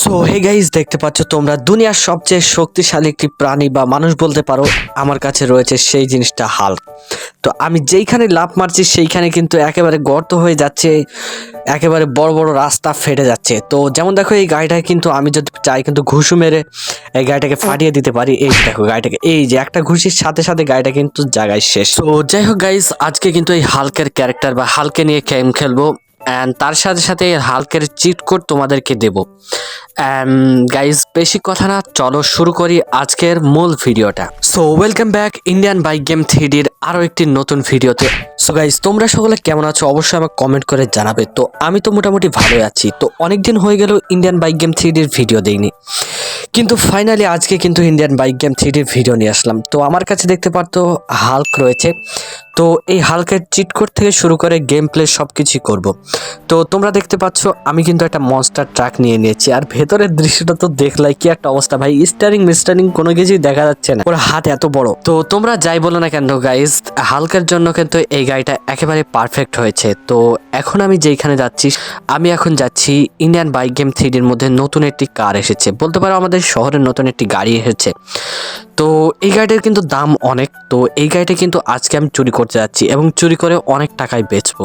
So hey guys দেখতে পাচ্ছ তোমরা দুনিয়ার সবচেয়ে শক্তিশালী একটি প্রাণী বা মানুষ বলতে পারো আমার কাছে রয়েছে সেই জিনিসটা হাল্ক। তো আমি যেইখানে লাভ মারছি সেইখানে কিন্তু একেবারে গর্ত হয়ে যাচ্ছে একেবারে বড় বড় রাস্তা ফেটে যাচ্ছে। তো যেমন দেখো এই গাড়িটাকে কিন্তু আমি যদি চাই কিন্তু ঘুষু মেরে এই গাড়িটাকে ফাটিয়ে দিতে পারি। এই দেখো গাড়িটাকে এই যে একটা ঘুষির সাথে সাথে গাড়িটা কিন্তু জায়গায় শেষ। তো যাই হোক গাইজ আজকে কিন্তু এই হালকের ক্যারেক্টার বা হালকে নিয়ে গেম খেলব। অ্যান্ড তার সাথে সাথে হালকের চিট কোড তোমাদেরকে দেব। গাইজ বেশি কথা না, চলো শুরু করি আজকের মূল ভিডিওটা। So welcome back Indian bike game থ্রিডির আরও একটি নতুন ভিডিওতে। সো গাইজ তোমরা সকলে কেমন আছো? অবশ্যই আমাকে কমেন্ট করে জানাবে। তো, আমি তো মোটামুটি ভালোই আছি। তো অনেক দিন হয়ে গেল ইন্ডিয়ান বাইক গেম থ্রিডির ভিডিও দেইনি। কিন্তু ফাইনালি আজকে কিন্তু ইন্ডিয়ান বাইক গেম থ্রিডির ভিডিও নিয়ে আসলাম। তো, আমার কাছে দেখতে পারতো হাল্ক রয়েছে। তো এই হালকের চিট কোড থেকে শুরু করে গেম প্লে সব কিছুই করব। তো তোমরা দেখতে পাচ্ছ, আমি কিন্তু একটা মনস্টার ট্রাক নিয়ে নিয়েছি। আর ভেতরের দৃশ্যটা তো দেখলাই, কি একটা অবস্থা ভাই। স্টারিং মিস্টারিং কোনো কিছুই দেখা যাচ্ছে না। ওর হাত এত বড়। তো তোমরা যাই বলো না কেন গাইজ হালকের জন্য কিন্তু এই গাড়িটা একেবারে পারফেক্ট হয়েছে। তো এখন আমি যেইখানে যাচ্ছি, আমি এখন যাচ্ছি ইন্ডিয়ান বাইক গেম থ্রিডির মধ্যে নতুন একটি কার এসেছে। বলতে পারো আমাদের শহরে নতুন একটি গাড়ি এসেছে। তো এই গাড়িটার কিন্তু দাম অনেক। তো এই গাড়িটা কিন্তু আজকে আমি চুরি করতে যাচ্ছি এবং চুরি করে অনেক টাকায় বেচবো।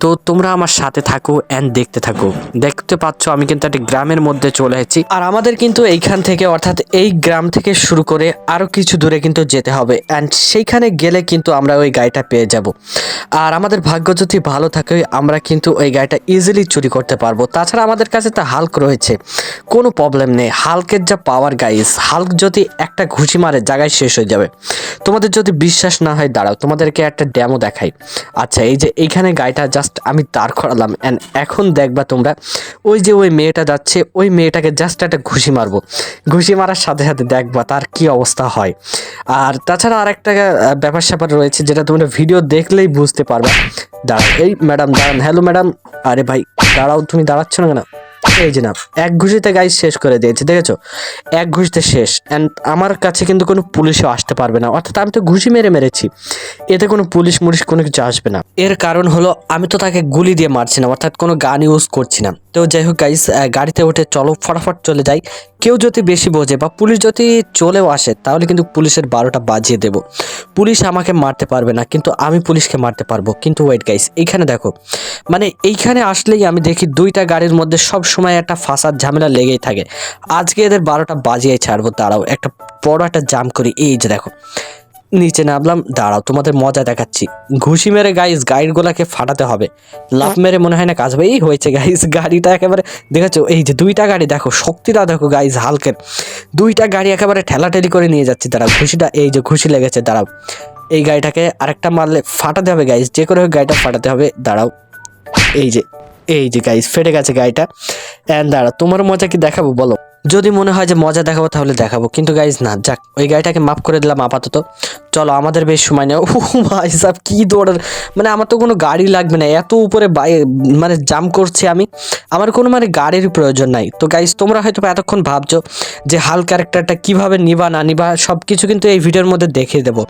তো তোমরা আমার সাথে থাকো অ্যান্ড দেখতে থাকো। দেখতে পাচ্ছ, আমি কিন্তু একটা গ্রামের মধ্যে চলে এসেছি। আর আমাদের কিন্তু এইখান থেকে, অর্থাৎ এই গ্রাম থেকে শুরু করে আরও কিছু দূরে কিন্তু যেতে হবে। অ্যান্ড সেইখানে গেলে কিন্তু আমরা ওই গাড়িটা পেয়ে যাব। আর আমাদের ভাগ্য যদি ভালো থাকে, আমরা কিন্তু ওই গাড়িটা ইজিলি চুরি করতে পারব। তাছাড়া আমাদের কাছে তো হাল্ক রয়েছে। কোনো প্রবলেম নেই। হাল্কের যা পাওয়ার গাইস হাল্ক যদি একটা ঘুষি মারে, জায়গায় শেষ হয়ে যাবে। তোমাদের যদি বিশ্বাস না হয়, দাঁড়াও, তোমাদেরকে একটা ড্যামো দেখাই। আচ্ছা এই যে এইখানে গাড়িটা জাস্ট আমি দাঁড় করালাম। অ্যান্ড এখন দেখবা তোমরা, ওই যে ওই মেয়েটা যাচ্ছে, ওই মেয়েটাকে জাস্ট একটা ঘুষি মারবো। ঘুষি মারার সাথে সাথে দেখবা তার কি অবস্থা হয়। আর তাছাড়া আরেকটা ব্যাপার স্যাপার রয়েছে যেটা তোমরা ভিডিও দেখলেই বুঝতে পারবে। দাঁড়াও, এই ম্যাডাম দাঁড়ান। হ্যালো ম্যাডাম আরে ভাই, দাঁড়াও, তুমি দাঁড়াচ্ছ না কেন? এই যে না, এক ঘুষিতে গাইজ শেষ করে দিয়েছে, দেখেছ? এক ঘুষিতে শেষ অ্যান্ড আমার কাছে কিন্তু কোনো পুলিশও আসতে পারবে না, অর্থাৎ আমি তো ঘুষি মেরে মেরেছি, এতে কোনো পুলিশ মুলিশ কোনো কিছু আসবে না। এর কারণ হলো, আমি তো তাকে গুলি দিয়ে মারছি না, অর্থাৎ কোনো গান ইউজ করছি না। তো যাই হোক গাইস গাড়িতে উঠে চলো, ফটাফট চলে যাই। কেউ যদি বেশি বোঝে বা পুলিশ যদি চলেও আসে, তাহলে কিন্তু পুলিশের বারোটা বাজিয়ে দেব। পুলিশ আমাকে মারতে পারবে না, কিন্তু আমি পুলিশকে মারতে পারব। কিন্তু ওয়েট গাইস এইখানে দেখো মানে এইখানে আসলেই আমি দেখি দুইটা গাড়ির মধ্যে সব সময় একটা ফাঁসার ঝামেলা লেগেই থাকে। আজকে এদের বারোটা বাজিয়ে ছাড়বো, দাঁড়াও, একটা বড় একটা জাম করি। এই যে দেখো নিচে নামলাম দাঁড়াও তোমাদের মজা দেখাচ্ছি। ঘুষি মেরে গাইস গাড়িগুলোকে ফাটাতে হবে। লাফ মেরে মনে হয় না কাজ এই হয়েছে গাইস গাড়িটা একেবারে দেখেছ এই যে দুইটা গাড়ি দেখো শক্তিটা দেখো গাইস হালকের। দুইটা গাড়ি একেবারে ঠেলাঠেলি করে নিয়ে যাচ্ছি দাঁড়াও ঘুষিটা এই যে ঘুষি লেগেছে দাঁড়াও। এই গাড়িটাকে আরেকটা মারলে ফাটাতে হবে গাইস যে করে হোক গাড়িটা ফাটাতে হবে দাঁড়াও। এই যে এই যে গাইস ফেটে গেছে গাড়িটা। অ্যান্ড দাঁড়া তোমার মজা কি দেখাবো বলো। যদি মনে হয় যে মজা দেখাবো, তাহলে দেখাবো। কিন্তু গাইজ না, যাক, ওই গাড়িটাকে মাফ করে দিলাম আপাতত। চলো, আমাদের বেশ সময় নেই। ও ভাই সাহেব, কি দৌড়ার মানে আমার তো কোনো গাড়ি লাগবে না। এত উপরে বাই মানে জাম করছি আমি। আমার কোনো মানে গাড়ির প্রয়োজন নাই। তো গাইজ তোমরা হয়তো এতক্ষণ ভাবছ যে হাল ক্যারেক্টারটা কীভাবে নিবা, না নিবা সব কিছু কিন্তু এই ভিডিওর মধ্যে দেখিয়ে দেবো।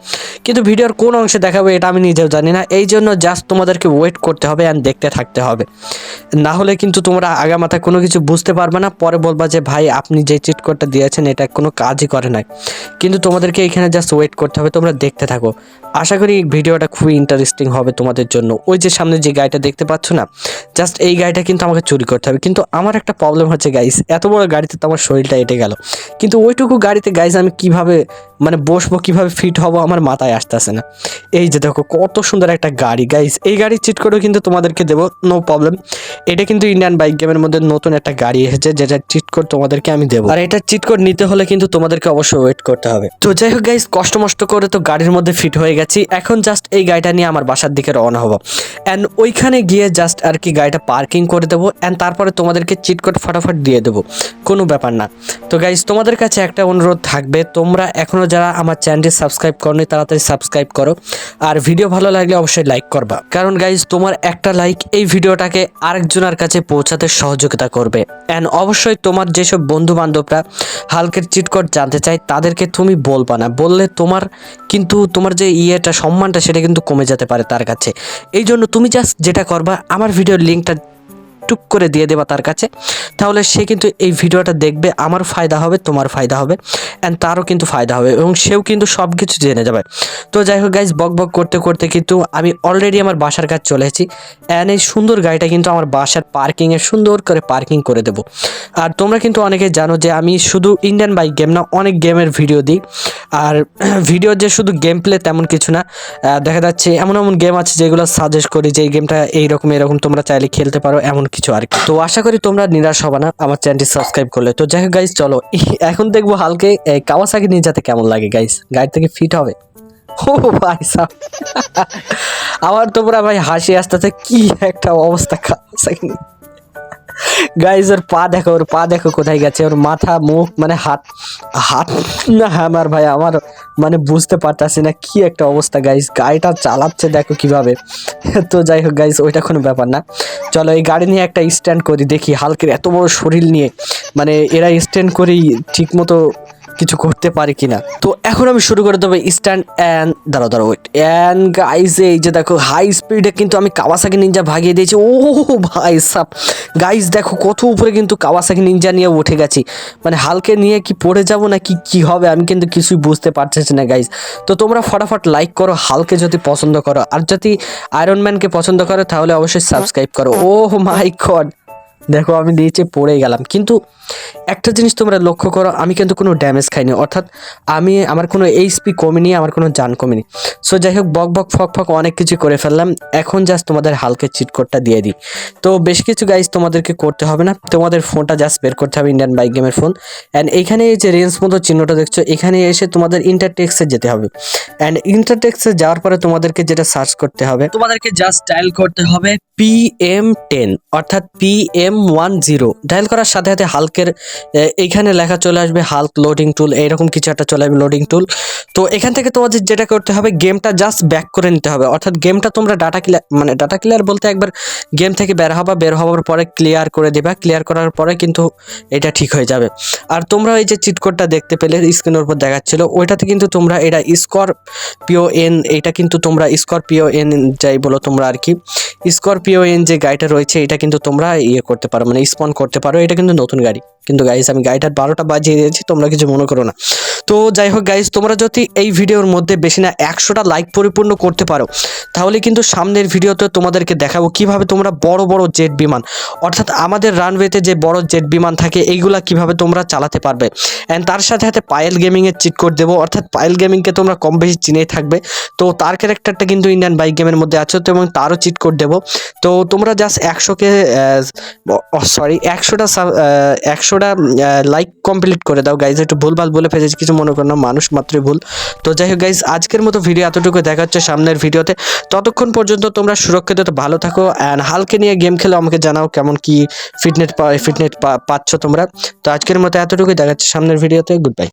কিন্তু ভিডিওর কোন অংশে দেখাবো, এটা আমি নিজেও জানি না। এই জন্য জাস্ট তোমাদেরকে ওয়েট করতে হবে অ্যান্ড দেখতে থাকতে হবে। না হলে কিন্তু তোমরা আগামাথা কোনো কিছু বুঝতে পারবে না। পরে বলবা যে, ভাই আপনি যে চিট কোডটা দিয়েছেন, এটা কোনো কাজই করে নাই। কিন্তু তোমাদেরকে এখানে জাস্ট ওয়েট করতে হবে, তোমরা দেখতে থাকো। আশা করি ভিডিওটা খুবই ইন্টারেস্টিং হবে তোমাদের জন্য। ওই যে সামনে যে গাড়িটা দেখতে পাচ্ছ না জাস্ট এই গাড়িটা কিন্তু আমাকে চুরি করতে হবে। কিন্তু আমার একটা প্রবলেম হচ্ছে গাইস এত বড় গাড়িতে তো আমার শরীরটা এটে গেল। কিন্তু ওইটুকু গাড়িতে গাইস আমি কীভাবে মানে বসবো, কীভাবে ফিট হব আমার মাথায় আসতেছে না। এই যে দেখো, কত সুন্দর একটা গাড়ি গাইস এই গাড়ির চিট করেও কিন্তু তোমাদেরকে দেবো নো প্রবলেম এটা কিন্তু ইন্ডিয়ান বাইক গেমের মধ্যে নতুন একটা গাড়ি এসেছে, যেটা চিট কোড তোমাদেরকে আমি দেবো। আর এটা চিট কোড নিতে হলে কিন্তু তোমাদেরকে অবশ্যই ওয়েট করতে হবে। তো যাই হোক গাইস কষ্ট মষ্ট করে তো গাড়ির মধ্যে ফিট হয়ে গেছি। এখন জাস্ট এই গাড়িটা নিয়ে আমার বাসার দিকে রওনা হব। অ্যান্ড ওইখানে গিয়ে জাস্ট আর কি গাড়িটা পার্কিং করে দেবো। অ্যান্ড তারপরে তোমাদেরকে চিট কোড ফটাফট দিয়ে দেবো। কোনো ব্যাপার না। তো গাইস তোমাদের কাছে একটা অনুরোধ থাকবে। তোমরা এখনও যারা আমার চ্যানেলটি সাবস্ক্রাইব করনি, তাড়াতাড়ি সাবস্ক্রাইব করো। আর ভিডিও ভালো লাগলে অবশ্যই লাইক করবা। কারণ গাইজ তোমার একটা লাইক এই ভিডিওটাকে আরেকজনের কাছে পৌঁছাতে সহযোগিতা করবে। অ্যান্ড অবশ্যই তোমার যেসব বন্ধু বান্ধবরা হালকের চিটকট জানতে চাই তাদেরকে তুমি বলবা না। বললে তোমার কিন্তু তোমার যে ইয়েটা, সম্মানটা, সেটা কিন্তু কমে যেতে পারে তার কাছে। এই জন্য তুমি জাস্ট যেটা করবা, আমার ভিডিওর লিঙ্কটা টুক করে দিয়ে দেবা তার কাছে। তাহলে সে কিন্তু এই ভিডিওটা দেখবে আমার ফায়দা হবে তোমার ফায়দা হবে অ্যান্ড তারও কিন্তু ফায়দা হবে। এবং সেও কিন্তু সব কিছু জেনে যাবে। তো যাই হোক গাইজ বক বক করতে করতে কিন্তু আমি অলরেডি আমার বাসার কাছে চলে এসেছি অ্যান্ড এই সুন্দর গাড়িটা কিন্তু আমার বাসার পার্কিংয়ে সুন্দর করে পার্কিং করে দেবো। আর তোমরা কিন্তু অনেকে জানো যে আমি শুধু ইন্ডিয়ান বাইক গেম না, অনেক গেমের ভিডিও দিই। আর ভিডিও যে শুধু গেম প্লে তেমন কিছু না। দেখা যাচ্ছে এমন এমন গেম আছে যেগুলো সাজেস্ট করি যে এই গেমটা এইরকম, এরকম তোমরা চাইলে খেলতে পারো এমন কিছু আর তো আশা করি তোমরা নিরাশ হবে না, আমার চ্যানেলটি সাবস্ক্রাইব করলে। তো যাই হোক গাইজ চলো। এখন দেখব হালকে কাওয়াসাকি নিয়ে যাতে কেমন লাগে গাইজ গাড়ি থেকে ফিট হবে? ও ভাই সাহ আমার তো পুরা ভাই হাসি আসতেছে, কি একটা অবস্থা কাওয়াসাকি গাইজ ওর পা দেখো, ওর পা দেখো কোথায় গেছে। ওর মাথা, মুখ মানে হাত হাত? না, আমার ভাই, আমার মানে বুঝতে পারতেছি না কি একটা অবস্থা গাইজ গাড়িটা চালাচ্ছে দেখো কীভাবে। তো যাই হোক গাইজ ওইটা কোনো ব্যাপার না। চলো, এই গাড়ি নিয়ে একটা স্ট্যান্ড করি, দেখি হালকের এত বড় শরীর নিয়ে। মানে এরা স্ট্যান্ড করেই ঠিক মতো কিছু করতে পারি কিনা। তো এখন আমি শুরু করে দেবো স্ট্যান্ড অ্যান্ড দাঁড়াও দাঁড়াও ওয়েট অ্যান্ড গাইজ এই যে দেখো হাই স্পিডে কিন্তু আমি কাওয়াসাকি নিনজা ভাগিয়ে দিয়েছি। ও ভাই সাপ গাইজ দেখো কত উপরে কিন্তু কাওয়াসাকি নিনজা নিয়ে উঠে গেছি। মানে হালকে নিয়ে কি পড়ে যাব না কি কি হবে, আমি কিন্তু কিছুই বুঝতে পারতেছি না গাইজ তো তোমরা ফটাফট লাইক করো, হালকে যদি পছন্দ করো। আর যদি আয়রন ম্যানকে পছন্দ করো, তাহলে অবশ্যই সাবস্ক্রাইব করো। ও মাই গড দেখো, আমি নিচে পড়ে গেলাম। কিন্তু একটা জিনিস তোমরা লক্ষ্য করো, আমি কিন্তু কোনো ড্যামেজ খাইনি। অর্থাৎ আমি, আমার কোনো এইচপি কমেনি, আমার কোনো জান কমেনি। সো যাই হোক, বক বক, ফক ফক অনেক কিছু করে ফেললাম। এখন জাস্ট তোমাদের হালকে চিট কোডটা দিয়ে দিই। তো বেশ কিছু গাইজ তোমাদেরকে করতে হবে না। তোমাদের ফোনটা জাস্ট বের করতে হবে ইন্ডিয়ান বাইক গেমের ফোন অ্যান্ড এইখানে এই যে রেঞ্জ মতো চিহ্নটা দেখছ, এখানে এসে তোমাদের ইন্টারটেক্সে যেতে হবে। অ্যান্ড ইন্টারটেক্সে যাওয়ার পরে তোমাদেরকে যেটা সার্চ করতে হবে, তোমাদেরকে জাস্ট ডায়াল করতে হবে পি এম টেন অর্থাৎ P M one zero dial করার সাথে সাথে হালকের এইখানে লেখা চলে আসবে হালক লোডিং টুল এইরকম কিছু একটা চলে আসবে লোডিং টুল তো এখান থেকে তোমাদের যেটা করতে হবে গেমটা জাস্ট ব্যাক করে নিতে হবে। অর্থাৎ গেমটা তোমরা ডাটা ক্লিয়ার মানে ডাটা ক্লিয়ার বলতে একবার গেম থেকে বের হবা, বের হওয়ার পরে ক্লিয়ার করে দেবা। ক্লিয়ার করার পরে কিন্তু এটা ঠিক হয়ে যাবে। আর তোমরা এই যে চিট কোডটা দেখতে পেলে স্ক্রিনের উপর দেখাচ্ছিল, ওইটাতে কিন্তু তোমরা এটা স্করপিও এন এটা কিন্তু তোমরা স্করপিও এন যাই বলো তোমরা আর কি। স্করপিও এন যে গাড়িটা রয়েছে, এটা কিন্তু তোমরা ইয়ে করতে পারো মানে স্পন করতে পারো, এটা কিন্তু নতুন গাড়ি। কিন্তু গাইস আমি গাড়িটার বারোটা বাজিয়ে দিয়েছি, তোমরা কিছু মনে করো না। তো যাই হোক গাইজ তোমরা যদি এই ভিডিওর মধ্যে বেশি না একশোটা লাইক পরিপূর্ণ করতে পারো, তাহলে কিন্তু সামনের ভিডিওতে তোমাদেরকে দেখাবো কীভাবে তোমরা বড় বড় জেট বিমান, অর্থাৎ আমাদের রানওয়েতে যে বড় জেট বিমান থাকে, এইগুলা কীভাবে তোমরা চালাতে পারবে? অ্যান্ড তার সাথে সাথে পায়েল গেমিংয়ের চিট কোড দেবো, অর্থাৎ পায়েল গেমিংকে তোমরা কম বেশি চিনেই থাকবে। তো তার ক্যারেক্টারটা কিন্তু ইন্ডিয়ান বাইক গেমের মধ্যে আছে, তো এবং তারও চিট কোড দেবো। তো তোমরা জাস্ট একশোকে সরি একশোটা একশোটা লাইক কমপ্লিট করে দাও গাইজ একটু ভুলভাল বলে ফেলেছি, কিছু মনে করো না, মানুষ মাত্রই ভুল। তো যাই হোক গাইজ আজকের মতো ভিডিও এতটুকু দেখা হচ্ছে সামনের ভিডিওতে ততক্ষণ পর্যন্ত তোমরা সুরক্ষিত ভালো থাকো অ্যান্ড হালকে নিয়ে গেম খেলে, আমাকে জানাও কেমন কি ফিটনেস ফিটনেস পাচ্ছ তোমরা। তো আজকের মতো এতটুকুই, দেখা হচ্ছে সামনের ভিডিওতে গুড বাই